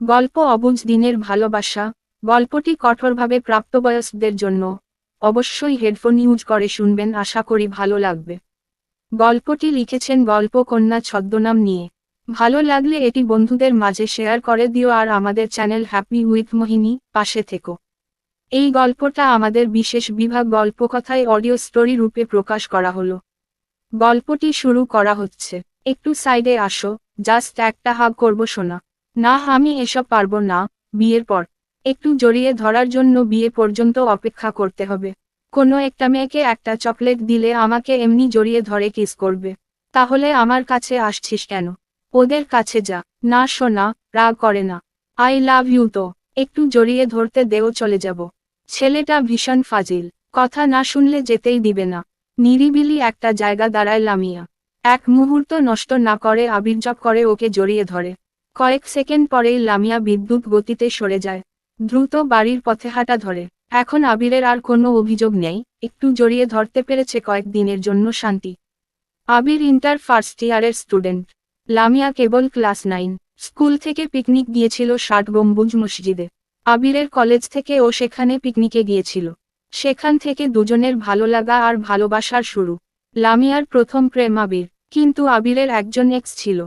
গল্প অবুঝ দিনের ভালোবাসা, গল্পটি কঠোরভাবে প্রাপ্তবয়স্কদের জন্য। অবশ্যই হেডফোন ইউজ করে শুনবেন, আশা করি ভালো লাগবে। গল্পটি লিখেছেন গল্পকন্যা ছদ্মনাম নিয়ে। ভালো লাগলে এটি বন্ধুদের মাঝে শেয়ার করে দিও আর আমাদের চ্যানেল হ্যাপি উইথ মোহিনী পাশে থেকো। এই গল্পটা আমাদের বিশেষ বিভাগ গল্পকথায় অডিও স্টোরি রূপে প্রকাশ করা হলো। গল্পটি শুরু করা হচ্ছে। একটু সাইডে আসো, জাস্ট একটা হাগ করব শোনা না, আমি এসব পারব না, বিয়ের পর। একটু জড়িয়ে ধরার জন্য বিয়ে পর্যন্ত অপেক্ষা করতে হবে। কোনো একটা মেয়েকে একটা চকলেট দিলে আমাকে এমনি জড়িয়ে ধরে কিস করবে। তাহলে আমার কাছে আসছিস কেন? ওদের কাছে যা। না শোনা রাগ করে না। আই লাভ ইউ তো। একটু জড়িয়ে ধরতে দেও, চলে যাব। ছেলেটা ভীষণ ফাজিল। কথা না শুনলে যেতেই দিবে না। নিরিবিলি একটা জায়গা দাঁড়ায় লামিয়া এক মুহূর্ত নষ্ট না করে আবির্জক করে ওকে জড়িয়ে ধরে। কয়েক সেকেন্ড পরেই লামিয়া বিদ্যুৎ গতিতে সরে যায়। দ্রুত বাড়ির পথে হাঁটা ধরে। এখন আবিরের আর কোনো অভিযোগ নেই, একটু জড়িয়ে ধরতে পেরেছে কয়েক দিনের জন্য শান্তি। আবির ইন্টার ফার্স্ট ইয়ারের স্টুডেন্ট। লামিয়া কেবল ক্লাস নাইন। স্কুল থেকে পিকনিক গিয়েছিল ষাট গম্বুজ মসজিদে। আবিরের কলেজ থেকে ও সেখানে পিকনিকে গিয়েছিল। সেখান থেকে দুজনের ভালো লাগা আর ভালোবাসার শুরু। লামিয়ার প্রথম প্রেম আবির। কিন্তু আবিরের একজন এক্স ছিল।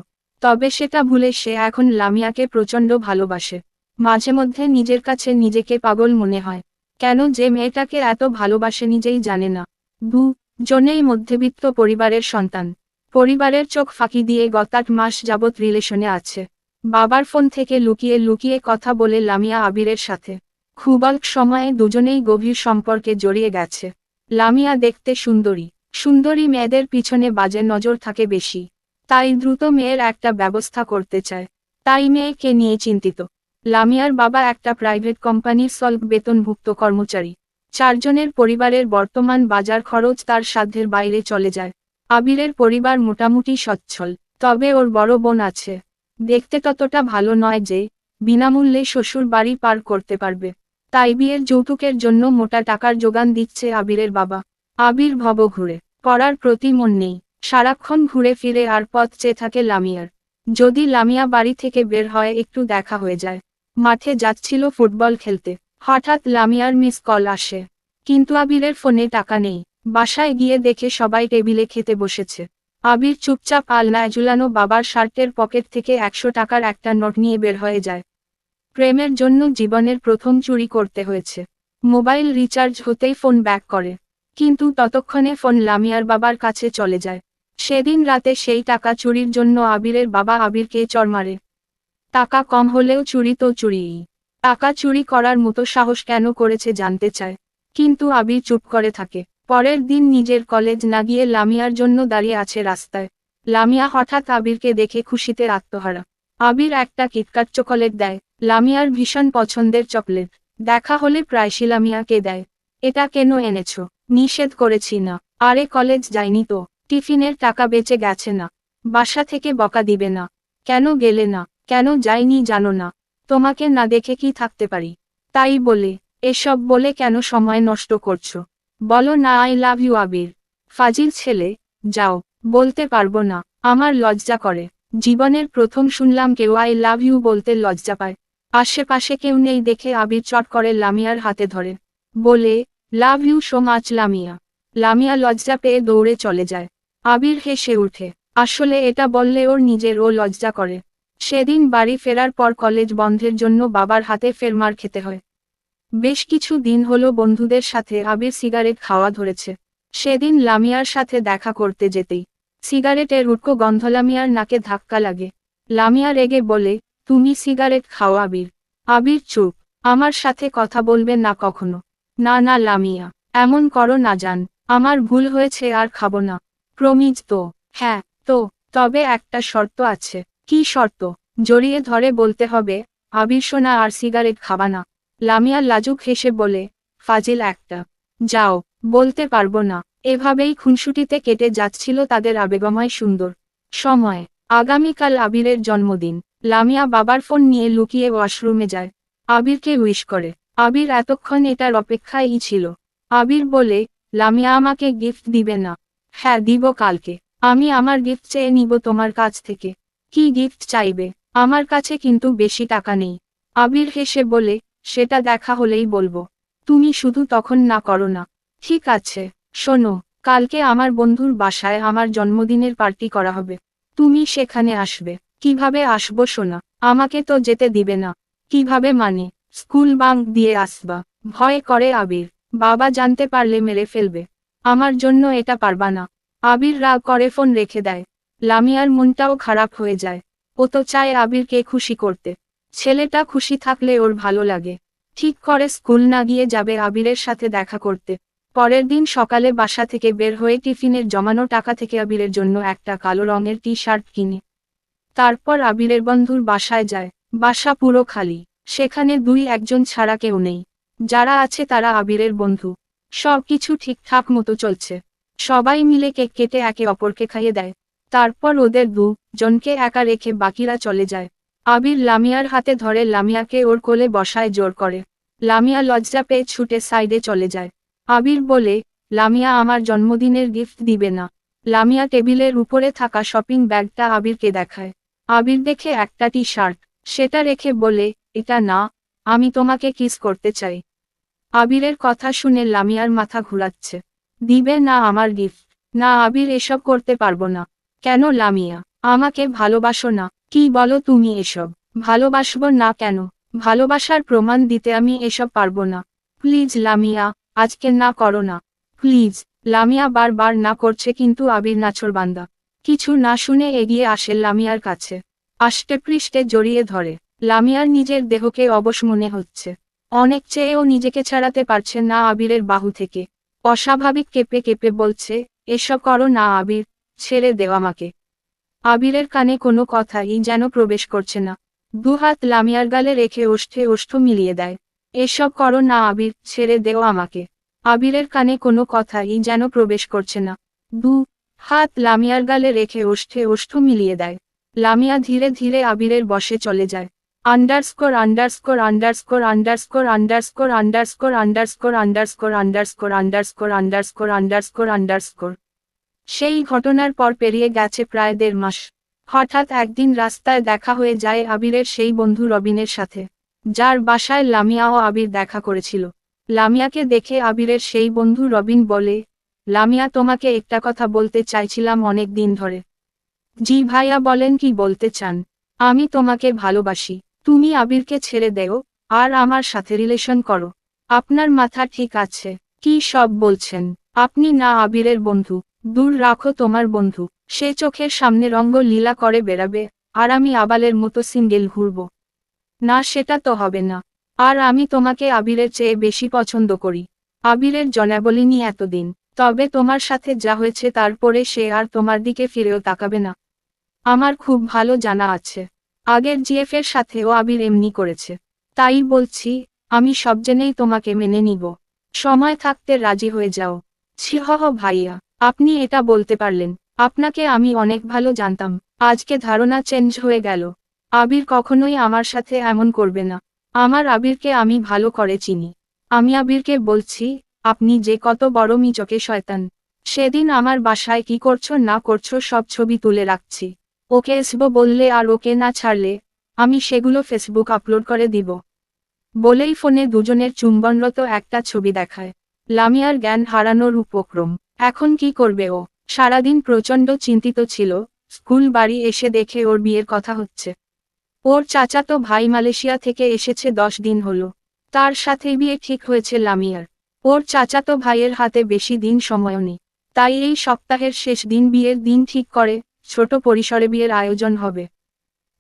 তবে সেটা ভুলে সে এখন লামিয়াকে প্রচণ্ড ভালোবাসে। মাঝে মধ্যে নিজের কাছে নিজেকে পাগল মনে হয়। কেন যে মেয়েটাকে এত ভালোবাসে নিজেই জানে না। দু, জনেই মধ্যবিত্ত পরিবারের সন্তান। পরিবারের চোখ ফাঁকি দিয়ে গত আট মাস যাবৎ রিলেশনে আছে। বাবার ফোন থেকে লুকিয়ে লুকিয়ে কথা বলে লামিয়া আবিরের সাথে। খুব অল্প সময়ে দুজনেই গভীর সম্পর্কে জড়িয়ে গেছে। লামিয়া দেখতে সুন্দরী। সুন্দরী মেয়েদের পিছনে বাজে নজর থাকে বেশি। তাই দ্রুত মেয়ের একটা ব্যবস্থা করতে চায়। তাই মেয়েকে নিয়ে চিন্তিত। লামিয়ার বাবা একটা প্রাইভেট কোম্পানির সল্ভ বেতনভুক্ত কর্মচারী। চারজনের পরিবারের বর্তমান বাজার খরচ তার সাধ্যের বাইরে চলে যায়। আবিরের পরিবার মোটামুটি সচ্ছল, তবে ওর বড় বোন আছে। দেখতে ততটা ভালো নয় যে, বিনামূল্যে শ্বশুর বাড়ি পার করতে পারবে। তাই বিয়ের যৌতুকের জন্য মোটা টাকার যোগান দিচ্ছে আবিরের বাবা। আবির ভব ঘুরে পড়ার প্রতি মন নেই। সারাক্ষণ ঘুরে ফিরে আর পথ চেয়ে থাকে লামিয়ার। যদি লামিয়া বাড়ি থেকে বের হয়, একটু দেখা হয়ে যায়। মাঠে যাচ্ছিল ফুটবল খেলতে। হঠাৎ লামিয়ার মিস কল আসে। কিন্তু আবিরের ফোনে টাকা নেই। বাসায় গিয়ে দেখে সবাই টেবিলে খেতে বসেছে। আবির চুপচাপ আলনায় ঝুলানো বাবার শার্টের পকেট থেকে একশো টাকার একটা নোট নিয়ে বের হয়ে যায়। প্রেমের জন্য জীবনের প্রথম চুরি করতে হয়েছে। মোবাইল রিচার্জ হতেই ফোন ব্যাক করে। কিন্তু ততক্ষণে ফোন লামিয়ার বাবার কাছে চলে যায়। সেদিন রাতে সেই টাকা চুরির জন্য আবিরের বাবা আবিরকে চর মারে। টাকা কম হলেও চুরি তো চুরিই। টাকা চুরি করার মতো সাহস কেন করেছে জানতে চায়। কিন্তু আবির চুপ করে থাকে। পরের দিন নিজের কলেজ না গিয়ে লামিয়ার জন্য দাঁড়িয়ে আছে রাস্তায়। লামিয়া হঠাৎ আবিরকে দেখে খুশিতে আত্মহারা। আবির একটা কিটকাট চকলেট দেয়। লামিয়ার ভীষণ পছন্দের চকলেট। দেখা হলে প্রায়শই লামিয়াকে দেয়। এটা কেন এনেছ? নিষেধ করেছি না। আরে কলেজ যায়নি তো। টিফিনের টাকা বেঁচে গেছে না। বাসা থেকে বকা দিবে না। কেন গেলে না? কেন যাইনি জানো না। তোমাকে না দেখে কি থাকতে পারি? তাই বলে, এসব বলে কেন সময় নষ্ট করছ? বলো না, আই লাভ ইউ আবির। ফাজিল ছেলে, যাও, বলতে পারব না, আমার লজ্জা করে। জীবনের প্রথম শুনলাম কেউ আই লাভ ইউ বলতে লজ্জা পায়। আশেপাশে কেউ নেই দেখে আবির চট করে লামিয়ার হাতে ধরে। বলে, love you so much Lamia. Lamia লজ্জা পেয়ে দৌড়ে চলে যায়। আবির হেসে উঠে, আসলে এটা বললে ওর নিজের ও লজ্জা করে। সেদিন বাড়ি ফেরার পর কলেজ বন্ধের জন্য বাবার হাতে ফেরমার খেতে হয়। বেশ কিছু দিন হলো বন্ধুদের সাথে আবির সিগারেট খাওয়া ধরেছে। সেদিন লামিয়ার সাথে দেখা করতে যেতেই। সিগারেটের উটকো গন্ধ লামিয়ার নাকে ধাক্কা লাগে। লামিয়া রেগে বলে, তুমি সিগারেট খাও আবির। আবির চুপ, আমার সাথে কথা বলবে না কখনো। না না লামিয়া, এমন করো না যান আমার ভুল হয়েছে আর খাব না। প্রমিজ তো হ্যাঁ তো, তবে একটা শর্ত আছে। কি শর্ত? জড়িয়ে ধরে বলতে হবে, আবির সোনা আর সিগারেট খাবা না। লামিয়া লাজুক হেসে বলে, ফাজিল একটা। যাও, বলতে পারব না। এভাবেই খুনসুটিতে কেটে যাচ্ছিল তাদের আবেগময় সুন্দর সময়। আগামীকাল আবিরের জন্মদিন। লামিয়া বাবার ফোন নিয়ে লুকিয়ে ওয়াশরুমে যায়। আবিরকে উইশ করে। আবির এতক্ষণ এটার অপেক্ষায়ই ছিল। আবির বলে, লামিয়া আমাকে গিফট দিবে না। হ্যাঁ দিব কালকে। আমি আমার গিফট চেয়ে নিব তোমার কাছ থেকে। কি গিফট চাইবে? আমার কাছে কিন্তু বেশি টাকা নেই। আবির হেসে বলে, সেটা দেখা হলেই বলব। তুমি শুধু তখন না করো না। ঠিক আছে, শোনো, কালকে আমার বন্ধুর বাসায় আমার জন্মদিনের পার্টি করা হবে। তুমি সেখানে আসবে। কীভাবে আসব শোনা? আমাকে তো যেতে দিবে না। কীভাবে মানে? স্কুল বাঙ্ক দিয়ে আসবা। ভয় করে আবির। বাবা জানতে পারলে মেরে ফেলবে। আমার জন্য এটা পারবা না। আবির রাগ করে ফোন রেখে দেয়। লামিয়ার মনটাও খারাপ হয়ে যায়। ও তো চায় আবিরকে খুশি করতে। ছেলেটা খুশি থাকলে ওর ভালো লাগে। ঠিক করে স্কুল না গিয়ে যাবে আবিরের সাথে দেখা করতে। পরের দিন সকালে বাসা থেকে বের হয়ে টিফিনের জমানো টাকা থেকে আবিরের জন্য একটা কালো রঙের টি শার্ট কিনে। তারপর আবিরের বন্ধুর বাসায় যায়। বাসা পুরো খালি। সেখানে দুই একজন ছাড়া কেউ নেই। যারা আছে তারা আবিরের বন্ধু। সব কিছু ঠিকঠাক মতো চলছে। সবাই মিলে কেক কেটে একে অপরকে খাইয়ে দেয়। তারপর ওদের দু জনকে একা রেখে বাকিরা চলে যায়। আবির লামিয়ার হাতে ধরে লামিয়াকে ওর কোলে বসায় জোর করে। লামিয়া লজ্জা পেয়ে ছুটে সাইডে চলে যায়। আবির বলে, লামিয়া আমার জন্মদিনের গিফট দিবে না। লামিয়া টেবিলের উপরে থাকা শপিং ব্যাগটা আবিরকে দেখায়। আবির দেখে একটা টি শার্ট সেটা রেখে বলে, এটা না, আমি তোমাকে কিস করতে চাই। আবিরের কথা শুনে লামিয়ার মাথা ঘুরাচ্ছে। দিবে না আমার গিফট না, আবির এসব করতে পারব না। কেন লামিয়া? আমাকে ভালোবাসো না। কি বলো তুমি এসব? ভালোবাসবো না কেন? ভালোবাসার প্রমাণ দিতে আমি এসব পারব না। প্লিজ লামিয়া, আজকে না করো না। প্লিজ, লামিয়া বারবার না করছে কিন্তু আবির নাছরবান্দা কিছু না শুনে এগিয়ে আসে লামিয়ার কাছে। আষ্টে পৃষ্ঠে জড়িয়ে ধরে। লামিয়ার নিজের দেহকে অবশ মনে হচ্ছে। অনেক চেয়েও নিজেকে ছাড়াতে পারছে না আবিরের বাহু থেকে। অস্বাভাবিক কেঁপে কেঁপে বলছে, এসব করো না আবির, ছেড়ে দেওয়া আমাকে। আবিরের কানে কোনো কথাই যেন প্রবেশ করছে না। দুহাত লামিয়ার গালে রেখে ওষ্ঠে ওষ্ঠ মিলিয়ে দেয়, এসব করো না আবির, ছেড়ে দেও আমাকে। আবিরের কানে কোনো কথাই যেন প্রবেশ করছে না। দু হাত লামিয়ার গালে রেখে ওষ্ঠে ওষ্ঠ মিলিয়ে দেয়। লামিয়া ধীরে ধীরে আবিরের বসে চলে যায়। Underscore underscore underscore underscore underscore underscore underscore underscore underscore underscore underscore underscore underscore সেই ঘটনার পর পেরিয়ে গেছে প্রায় দেড় মাস হঠাৎ একদিন রাস্তায় দেখা হয়ে যায় আবিরের সেই বন্ধু রবিনের সাথে যার বাসায় লামিয়া ও আবির দেখা করেছিল লামিয়াকে দেখে আবিরের সেই বন্ধু রবিন বলে লামিয়া তোমাকে একটা কথা বলতে চাইছিলাম অনেক দিন ধরে জি ভাইয়া বলেন কি বলতে চান আমি তোমাকে ভালোবাসি তুমি আবিরকে ছেড়ে দেও, আর আমার সাথে রিলেশন করো। আপনার মাথা ঠিক আছে, কি সব বলছেন? আপনি না আবিরের বন্ধু, দূর রাখো তোমার বন্ধু। সে চোখের সামনে রঙ্গ লীলা করে বেড়াবে, আর আমি আবালের মতো সিঙ্গেল ঘুরব। না, সেটা তো হবে না। আর আমি তোমাকে আবিরের চেয়ে বেশি পছন্দ করি। আবিরের জনাবলিনি এতদিন, তবে তোমার সাথে যা হয়েছে তারপরে সে আর তোমার দিকে ফিরেও তাকাবে না। আমার খুব ভালো জানা আছে। আগের জিএফের সাথেও আবির এমনি করেছে। তাই বলছি, আমি সব জেনেই তোমাকে মেনে নিব। সময় থাকতে রাজি হয়ে যাও। ছিহ ভাইয়া, আপনি এটা বলতে পারলেন। আপনাকে আমি অনেক ভালো জানতাম। আজকে ধারণা চেঞ্জ হয়ে গেল। আবির কখনোই আমার সাথে এমন করবে না। আমার আবিরকে আমি ভালো করে চিনি। আমি আবিরকে বলছি, আপনি যে কত বড় মিচকে শয়তান। সেদিন আমার বাসায় কি করছ না করছ সব ছবি তুলে রাখছি। ওকে এসব বললে আর ওকে না ছাড়লে, আমি সেগুলো ফেসবুক আপলোড করে দিব। বলেই ফোনে দুজনের চুম্বনরত একটা ছবি দেখায়। লামিয়ার জ্ঞান হারানোর উপক্রম। এখন কি করবে ও? সারাদিন প্রচণ্ড চিন্তিত ছিল। স্কুল বাড়ি এসে দেখে ওর বিয়ের কথা হচ্ছে। ওর চাচাতো ভাই মালয়েশিয়া থেকে এসেছে দশ দিন হলো। তার সাথে বিয়ে ঠিক হয়েছে লামিয়ার। ওর চাচাতো ভাইয়ের হাতে বেশি দিন সময়ও নেই। তাই এই সপ্তাহের শেষ দিন বিয়ের দিন ঠিক করে ছোট পরিসরে বিয়ের আয়োজন হবে।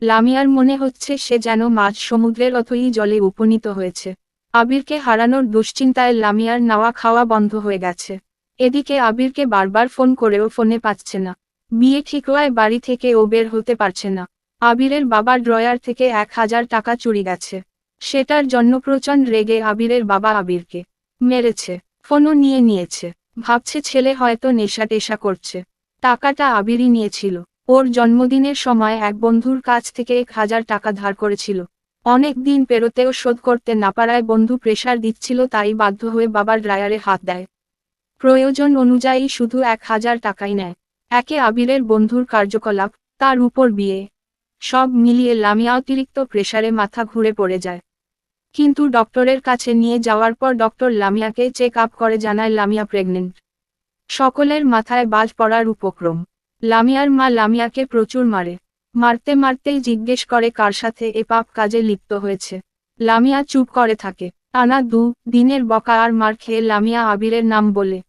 লামিয়ার মনে হচ্ছে সে যেন মাছ সমুদ্রের অথই জলে উপনীত হয়েছে। আবিরকে হারানোর দুশ্চিন্তায় লামিয়ার নাওয়া খাওয়া বন্ধ হয়ে গেছে। এদিকে আবিরকে বারবার ফোন করেও ফোনে পাচ্ছে না। বিয়ে ঠিক হওয়ায় বাড়ি থেকে ও বের হতে পারছে না। আবিরের বাবার ড্রয়ার থেকে এক হাজার টাকা চুরি গেছে। সেটার জন্য প্রচণ্ড রেগে আবিরের বাবা আবিরকে মেরেছে। ফোনও নিয়ে নিয়েছে। ভাবছে ছেলে হয়তো নেশা টেশা করছে। টাকাটা আবিরই নিয়েছিল। ওর জন্মদিনের সময় এক বন্ধুর কাছ থেকে এক হাজার টাকা ধার করেছিল। অনেক দিন পেরোতেও শোধ করতে না পারায় বন্ধু প্রেশার দিচ্ছিল তাই বাধ্য হয়ে বাবার ড্রায়ারে হাত দেয়। প্রয়োজন অনুযায়ী শুধু এক হাজার টাকাই নেয়। একে আবিরের বন্ধুর কার্যকলাপ, তার উপর বিয়ে। সব মিলিয়ে লামিয়া অতিরিক্ত প্রেসারে মাথা ঘুরে পড়ে যায়। কিন্তু ডক্টরের কাছে নিয়ে যাওয়ার পর ডক্টর লামিয়াকে চেক আপ করে জানায় লামিয়া প্রেগনেন্ট। সকলের মাথায় বাজ পড়ার উপক্রম। লামিয়ার মা লামিয়াকে প্রচুর মারে। মারতে মারতেই জিজ্ঞেস করে কার সাথে এ পাপ কাজে লিপ্ত হয়েছে। লামিয়া চুপ করে থাকে। টানা দু দিনের বকা আর মার খেয়ে লামিয়া আবিরের নাম বলে।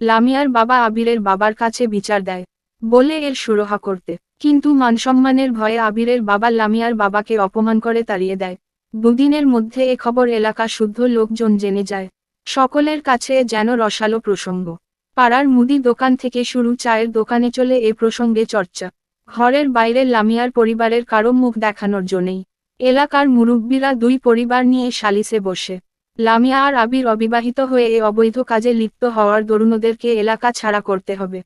লামিয়ার বাবা আবিরের বাবার কাছে বিচার দেয়। বলে এর সুরহা করতে। কিন্তু মানসম্মানের ভয়ে আবিরের বাবা লামিয়ার বাবাকে অপমান করে তাড়িয়ে দেয়। দুদিনের মধ্যে এ খবর এলাকা শুদ্ধ লোকজন জেনে যায়। সকলের কাছে যেন রসালো প্রসঙ্গ। পাড়ার মুদি দোকান থেকে শুরু চায়ের দোকানে চলে এ প্রসঙ্গে চর্চা। ঘরের বাইরে লামিয়ার পরিবারের কারও মুখ দেখানোর জন্যই এলাকার মুরব্বীরা দুই পরিবার নিয়ে সালিসে বসে। লামিয়া আর আবির অবিবাহিত হয়ে এ অবৈধ কাজে লিপ্ত হওয়ার দরুণদেরকে এলাকা ছাড়া করতে হবে।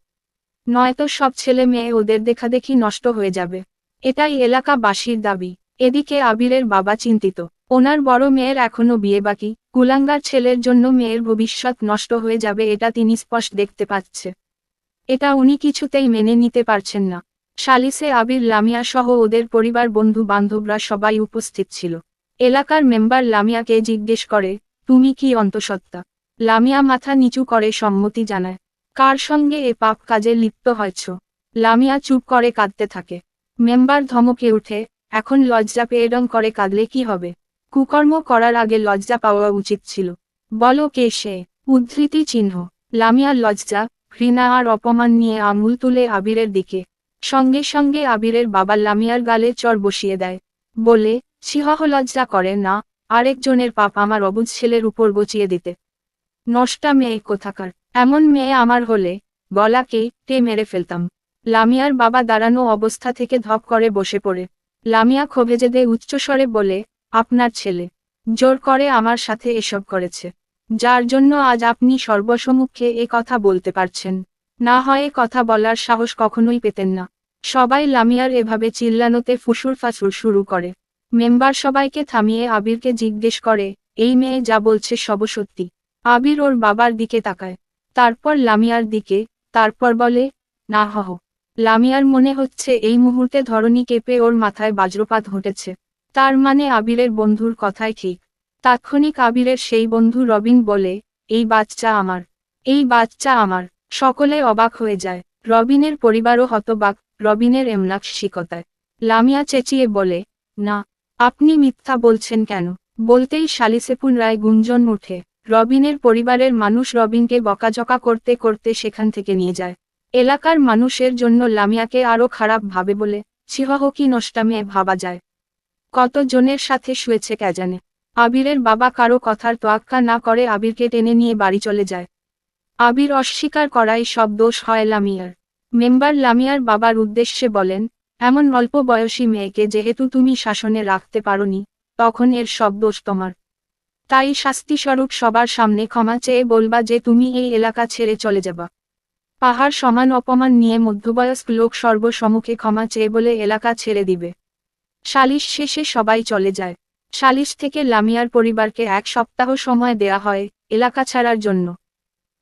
নয়তো সব ছেলে মেয়ে ওদের দেখাদেখি নষ্ট হয়ে যাবে। এটাই এলাকাবাসীর দাবি। এদিকে আবিরের বাবা চিন্তিত। ওনার বড় মেয়ের এখনও বিয়ে বাকি। কুলাঙ্গার ছেলের জন্য মেয়ের ভবিষ্যৎ নষ্ট হয়ে যাবে এটা তিনি স্পষ্ট দেখতে পাচ্ছে। এটা উনি কিছুতেই মেনে নিতে পারছেন না। সালিসে আবির লামিয়া সহ ওদের পরিবার, বন্ধু বান্ধবরা সবাই উপস্থিত ছিল। এলাকার মেম্বার লামিয়াকে জিজ্ঞেস করে, তুমি কি অন্তঃসত্ত্বা? লামিয়া মাথা নিচু করে সম্মতি জানায়, কার সঙ্গে এ পাপ কাজে লিপ্ত হয়েছ? লামিয়া চুপ করে কাঁদতে থাকে। মেম্বার ধমকে উঠে, এখন লজ্জা পেয়ে করে কাঁদলে কি হবে? কুকর্ম করার আগে লজ্জা পাওয়া উচিত ছিল। বলো কে সে? উদ্ধৃতি চিহ্ন। লামিয়ার লজ্জা, ঘৃণা আর অপমান নিয়ে আঙুল তুলে আবিরের দিকে। সঙ্গে সঙ্গে আবিরের বাবা লামিয়ার গালে চর বসিয়ে দেয়। বলে সিহহ লজ্জা করে না, আরেকজনের পাপ আমার অবুজ ছেলের উপর বচিয়ে দিতে। নষ্টা মেয়ে কোথাকার? এমন মেয়ে আমার হলে গলাকে টে মেরে ফেলতাম? লামিয়ার বাবা দাঁড়ানো অবস্থা থেকে ধপ করে বসে পড়ে। লামিয়া যেদে উচ্চস্বরে বলে আপনার ছেলে। জোর করে আমার সাথে এসব করেছে। যার জন্য আজ আপনি সর্বসমুখে এ কথা বলতে পারছেন। না হয় কথা বলার সাহস কখনোই পেতেন না। সবাই লামিয়ার এভাবে চিল্লানোতে ফুসুর ফাসুর শুরু করে। মেম্বার সবাইকে থামিয়ে আবিরকে জিজ্ঞেস করে, এই মেয়ে যা বলছে সব সত্যি? আবির ওর বাবার দিকে তাকায়। তারপর লামিয়ার দিকে, তারপর বলে, না হহ লামিয়ার মনে হচ্ছে এই মুহূর্তে ধরনী কেঁপে ওর মাথায় বাজ্রপাত ঘটেছে। তার মানে আবিরের বন্ধুর কথাই ঠিক। তাৎক্ষণিক আবিরের সেই বন্ধু রবিন বলে, এই বাচ্চা আমার, এই বাচ্চা আমার। সকলে অবাক হয়ে যায়। রবিনের পরিবারও হতবাক, রবিনের এমনাক্ষিকতায় লামিয়া চেঁচিয়ে বলে, না, আপনি মিথ্যা বলছেন কেন? বলতেই শালিসেপুন রায় গুঞ্জন উঠে রবিনের পরিবারের মানুষ রবিনকে বকাঝকা করতে করতে সেখান থেকে নিয়ে যায়। এলাকার মানুষের জন্য লামিয়াকে আরও খারাপ ভাবে বলে ছিহহ কি নষ্টামে ভাবা যায়। কত জনের সাথে শুয়েছে কে জানে? আবিরের বাবা কারও কথার তোয়াক্কা না করে আবিরকে টেনে নিয়ে বাড়ি চলে যায়। আবির অস্বীকার করাই সব দোষ হয় লামিয়ার। মেম্বার লামিয়ার বাবার উদ্দেশ্যে বলেন, এমন অল্প বয়সী মেয়েকে যেহেতু তুমি শাসনে রাখতে পারোনি, তখন এর সব দোষ তোমার। তাই শাস্তিস্বরূপ সবার সামনে ক্ষমা চেয়ে বলবা যে তুমি এই এলাকা ছেড়ে চলে যাবা। পাহাড় সমান অপমান নিয়ে মধ্যবয়স্ক লোক সর্বসম্মুখে ক্ষমা চেয়ে বলে এলাকা ছেড়ে দিবে। সালিশ শেষে সবাই চলে যায়। সালিশ থেকে লামিয়ার পরিবারকে এক সপ্তাহ সময় দেয়া হয় এলাকা ছাড়ার জন্য।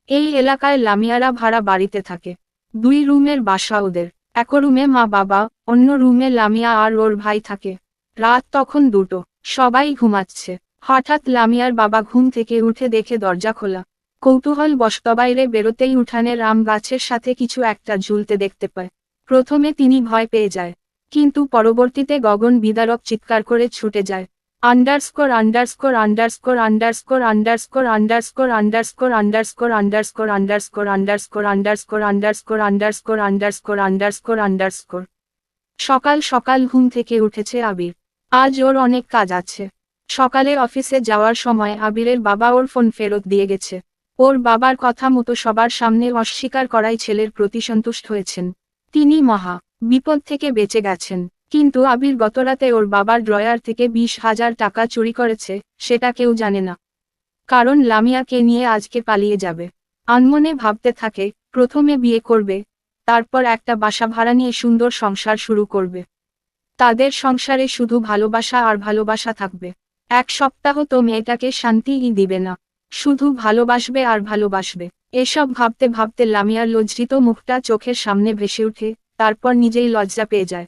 এই এলাকায় লামিয়ারা ভাড়া বাড়িতে থাকে। দুই রুমের বাসা ওদের। এক রুমে মা বাবা, অন্য রুমে লামিয়া আর ওর ভাই থাকে। রাত তখন দুটো। সবাই ঘুমাচ্ছে। হঠাৎ লামিয়ার বাবা ঘুম থেকে উঠে দেখে দরজা খোলা। কৌতূহল বস্তবাইরে বেরোতেই উঠানে রাম গাছের সাথে কিছু একটা ঝুলতে দেখতে পায়। প্রথমে তিনি ভয় পেয়ে যায়। কিন্তু পরবর্তীতে গগন বিদারক চিৎকার করে ছুটে যায় underscore underscore underscore underscore underscore underscore underscore underscore underscore underscore underscore underscore underscore underscore underscore underscore underscore সকাল সকাল ঘুম থেকে উঠেছে আবির আজ ওর অনেক কাজ আছে সকালে অফিসে যাওয়ার সময় আবিরের বাবা ওর ফোন ফেরত দিয়ে গেছে ওর বাবার কথা মতো সবার সামনে অস্বীকার করাই ছেলের প্রতি সন্তুষ্ট হয়েছেন তিনি মহা বিপদ থেকে বেঁচে গেছেন। কিন্তু আবির গতরাতে ওর বাবার ড্রয়ার থেকে বিশ হাজার টাকা চুরি করেছে, সেটা কেউ জানে না। কারণ লামিয়াকে নিয়ে আজকে পালিয়ে যাবে। আনমনে ভাবতে থাকে, প্রথমে বিয়ে করবে, তারপর একটা বাসা ভাড়া নিয়ে সুন্দর সংসার শুরু করবে। তাদের সংসারে শুধু ভালোবাসা আর ভালোবাসা থাকবে। এক সপ্তাহ তো মেয়েটাকে শান্তিই দিবে না। শুধু ভালোবাসবে আর ভালোবাসবে। এসব ভাবতে ভাবতে লামিয়ার লজ্জিত মুখটা চোখের সামনে ভেসে উঠে তারপর নিজেই লজ্জা পেয়ে যায়।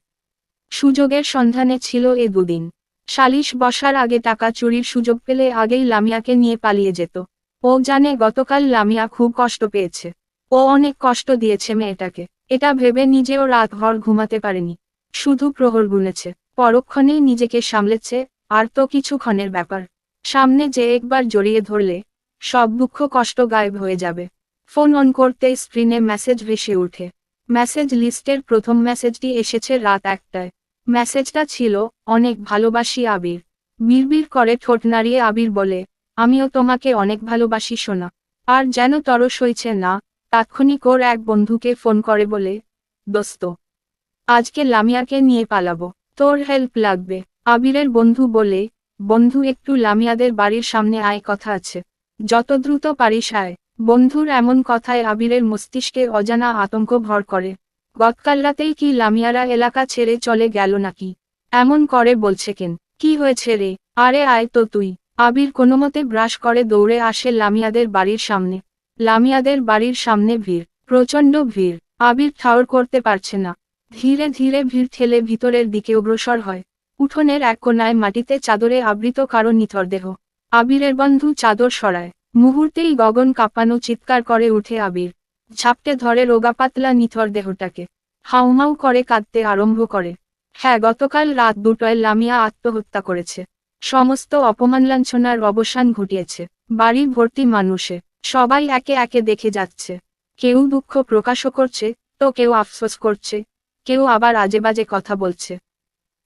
সুযোগের সন্ধানে ছিল এ দুদিন। সালিশ বসার আগে টাকা চুরির সুযোগ পেলে আগেই লামিয়াকে নিয়ে পালিয়ে যেত। ও জানে গতকাল লামিয়া খুব কষ্ট পেয়েছে। ও অনেক কষ্ট দিয়েছে মেয়েটাকে। এটা ভেবে নিজেও রাতভর ঘুমাতে পারেনি। শুধু প্রহর গুনেছে। পরক্ষণেই নিজেকে সামলেছে, আর তো কিছুক্ষণের ব্যাপার। সামনে যে একবার জড়িয়ে ধরলে, সব দুঃখ কষ্ট গায়েব হয়ে যাবে। ফোন অন করতে স্ক্রিনে মেসেজ ভেসে ওঠে। মেসেজ লিস্টের প্রথম মেসেজটি এসেছে রাত একটায়। মেসেজটা ছিল, অনেক ভালোবাসি আবির। বিড়বিড় করে ঠোঁট নাড়িয়ে আবির বলে, আমিও তোমাকে অনেক ভালোবাসি শোনা আর যেন তরস হইছে না, তাৎক্ষণিক ওর এক বন্ধুকে ফোন করে বলে, দোস্ত, আজকে লামিয়াকে নিয়ে পালাবো। তোর হেল্প লাগবে। আবিরের বন্ধু বলে, বন্ধু, একটু লামিয়াদের বাড়ির সামনে আয়, কথা আছে। যত দ্রুত পারিস আয়। বন্ধুর এমন কথায় আবিরের মস্তিষ্কে অজানা আতঙ্ক ভর করে। গতকাল রাতেই কি লামিয়ারা এলাকা ছেড়ে চলে গেল নাকি? এমন করে বলছে কেন? কি হয়েছে রে? আরে আয় তো তুই। আবির কোনোমতে ব্রাশ করে দৌড়ে আসে লামিয়াদের বাড়ির সামনে। লামিয়াদের বাড়ির সামনে ভিড়, প্রচণ্ড ভিড়। আবির ঠাউর করতে পারছে না। ধীরে ধীরে ভিড় ঠেলে ভিতরের দিকে অগ্রসর হয়। উঠোনের এক কোনায় মাটিতে চাদরে আবৃত কারও নিথর দেহ। আবিরের বন্ধু চাদর সরায়। মুহূর্তেই গগন কাঁপানো চিৎকার করে উঠে আবির। ঝাপটে ধরে রোগা পাতলা নিথর দেহটাকে। হাউমাউ করে কাঁদতে আরম্ভ করে। হ্যাঁ গতকাল রাত দুটোয় লামিয়া আত্মহত্যা করেছে। সমস্ত অপমান লাঞ্ছনার অবসান ঘটিয়েছে। বাড়ি ভর্তি মানুষে। সবাই একে একে দেখে যাচ্ছে। কেউ দুঃখ প্রকাশও করছে, তো কেউ আফসোস করছে। কেউ আবার আজে বাজে কথা বলছে।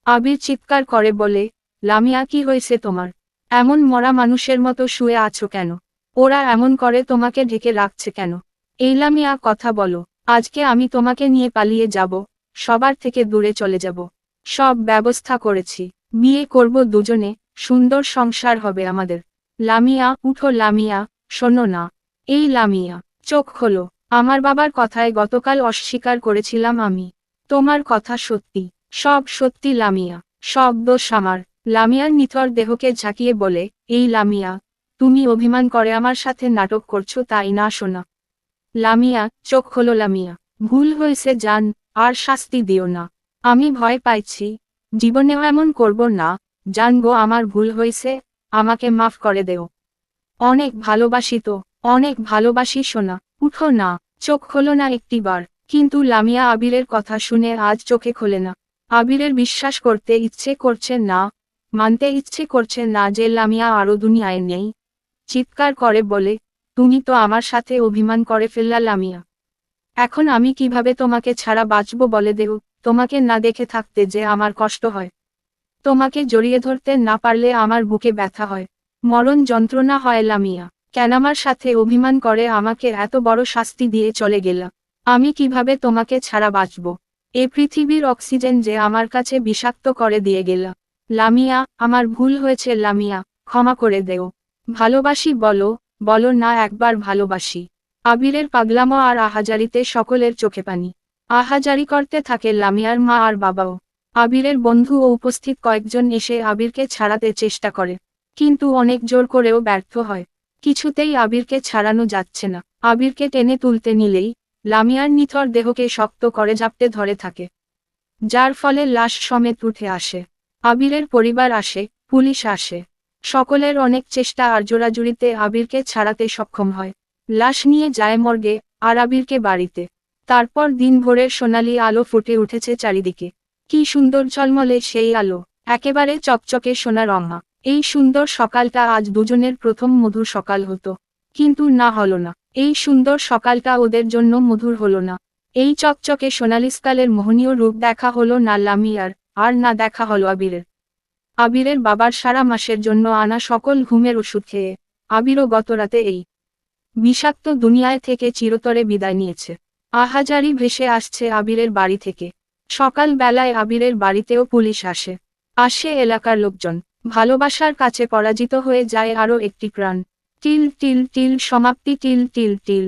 আবির চিৎকার করে বলে, লামিয়া, কি হয়েছে তোমার? এমন মরা মানুষের মতো শুয়ে আছো কেন? ওরা এমন করে তোমাকে ঢেকে রাখছে কেন? এই লামিয়া কথা বলো। আজকে আমি তোমাকে নিয়ে পালিয়ে যাব, সবার থেকে দূরে চলে যাব। সব ব্যবস্থা করেছি। বিয়ে করব দুজনে, সুন্দর সংসার হবে আমাদের। লামিয়া, উঠো লামিয়া, শোনো না। এই লামিয়া, চোখ খোলো। আমার বাবার কথায় গতকাল অস্বীকার করেছিলাম আমি। তোমার কথা সত্যি। সব সত্যি লামিয়া। সব দোষ আমার। লামিয়ার নিথর দেহকে ঝাঁকিয়ে বলে, এই লামিয়া তুমি অভিমান করে আমার সাথে নাটক করছ তাই না শোনা। লামিয়া, চোখ হলো লামিয়া। ভুল হয়েছে জান, আর শাস্তি দিও না। আমি ভয় পাইছি। জীবনেও এমন করব না। জান গো, আমার ভুল হয়েছে। আমাকে মাফ করে দেও। অনেক ভালোবাসি তো, অনেক ভালোবাসি শোনা। উঠো না, চোখ খোলো না একটিবার। কিন্তু লামিয়া আবিরের কথা শুনে আজ চোখে খোলে না। আবিরের বিশ্বাস করতে ইচ্ছে করছে না, মানতে ইচ্ছে করছে না যে লামিয়া আরও দুনিয়ায় নেই। চিৎকার করে বলে, তুমি তো আমার সাথে অভিমান করে ফেললা লামিয়া। এখন আমি কীভাবে তোমাকে ছাড়া বাঁচব বলে দেব তোমাকে না দেখে থাকতে যে আমার কষ্ট হয়। তোমাকে জড়িয়ে ধরতে না পারলে আমার বুকে ব্যথা হয়। মরণ যন্ত্রণা হয় লামিয়া। কেন আমার সাথে অভিমান করে আমাকে এত বড় শাস্তি দিয়ে চলে গেলা? আমি কীভাবে তোমাকে ছাড়া বাঁচব? এ পৃথিবীর অক্সিজেন যে আমার কাছে বিষাক্ত করে দিয়ে গেলা। লামিয়া, আমার ভুল হয়েছে লামিয়া, ক্ষমা করে দেও। ভালোবাসি বলো বলো না একবার ভালোবাসি। আবিরের পাগলামো আর আহাজারিতে সকলের চোখে পানি। আহাজারি করতে থাকে লামিয়ার মা আর বাবাও। আবিরের বন্ধু ও উপস্থিত কয়েকজন এসে আবিরকে ছাড়াতে চেষ্টা করে। কিন্তু অনেক জোর করেও ব্যর্থ হয়। কিছুতেই আবিরকে ছাড়ানো যাচ্ছে না। আবিরকে টেনে তুলতে নিলেই লামিয়ার নিথর দেহকে শক্ত করে জাপটে ধরে থাকে। যার ফলে লাশ সমেত উঠে আসে। আবিরের পরিবার আসে, পুলিশ আসে। সকলের অনেক চেষ্টা আর জোড়াজুড়িতে আবিরকে ছাড়াতে সক্ষম হয়। লাশ নিয়ে যায় মর্গে আর আবিরকে বাড়িতে। তারপর দিন ভোরের সোনালি আলো ফুটে উঠেছে চারিদিকে। কি সুন্দর ঝলমলে সেই আলো, একেবারে চকচকে সোনা রঙা। এই সুন্দর সকালটা আজ দুজনের প্রথম মধুর সকাল হতো। কিন্তু না হলো না, এই সুন্দর সকালটা ওদের জন্য মধুর হলো না। এই চকচকে সোনালিস্কালের মোহনীয় রূপ দেখা হলো না লামিয়ার, আর না দেখা হলো আবিরের। আবিরের বাবার সারা মাসের জন্য আনা সকল ঘুমের ওষুধ খেয়ে, আবিরও গতরাতে এই বিষাক্ত দুনিয়ায় থেকে চিরতরে বিদায় নিয়েছে। আহাজারি ভেসে আসছে আবিরের বাড়ি থেকে। সকাল বেলায় আবিরের বাড়িতেও পুলিশ আসে। আসে এলাকার লোকজন। ভালোবাসার কাছে পরাজিত হয়ে যায় আরও একটি প্রাণ। টিল টিল টিল, সমাপ্তি, টিল টিল টিল।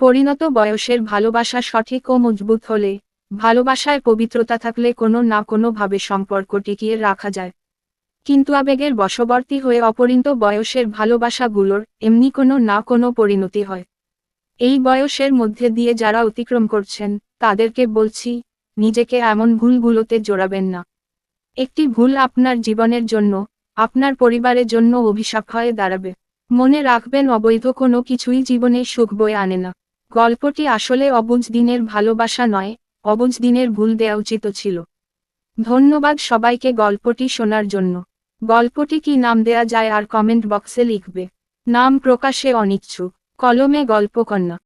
পরিণত বয়সের ভালোবাসা সঠিক ও মজবুত হলে, ভালোবাসায় পবিত্রতা থাকলে কোনো না কোনো ভাবে সম্পর্ক টিকিয়ে রাখা যায়। কিন্তু আবেগের বশবর্তী হয়ে অপরিণত বয়সের ভালোবাসাগুলোর এমনি কোনো না কোনো পরিণতি হয়। এই বয়সের মধ্যে দিয়ে যারা অতিক্রম করছেন, তাদেরকে বলছি, নিজেকে এমন ভুলগুলোতে জোড়াবেন না। একটি ভুল আপনার জীবনের জন্য, আপনার পরিবারের জন্য অভিশাপ হয়ে দাঁড়াবে। মনে রাখবেন অবৈধ কোনো কিছুই জীবনে সুখ বয়ে আনে না। গল্পটি আসলে অবুজ দিনের ভালোবাসা নয় অবুজ দিনের ভুল দেওয়া উচিত ছিল। ধন্যবাদ সবাইকে গল্পটি শোনার জন্য। গল্পটি কি নাম দেয়া যায় আর কমেন্ট বক্সে লিখবে। নাম প্রকাশে অনিচ্ছুক। কলমে গল্পকন্যা।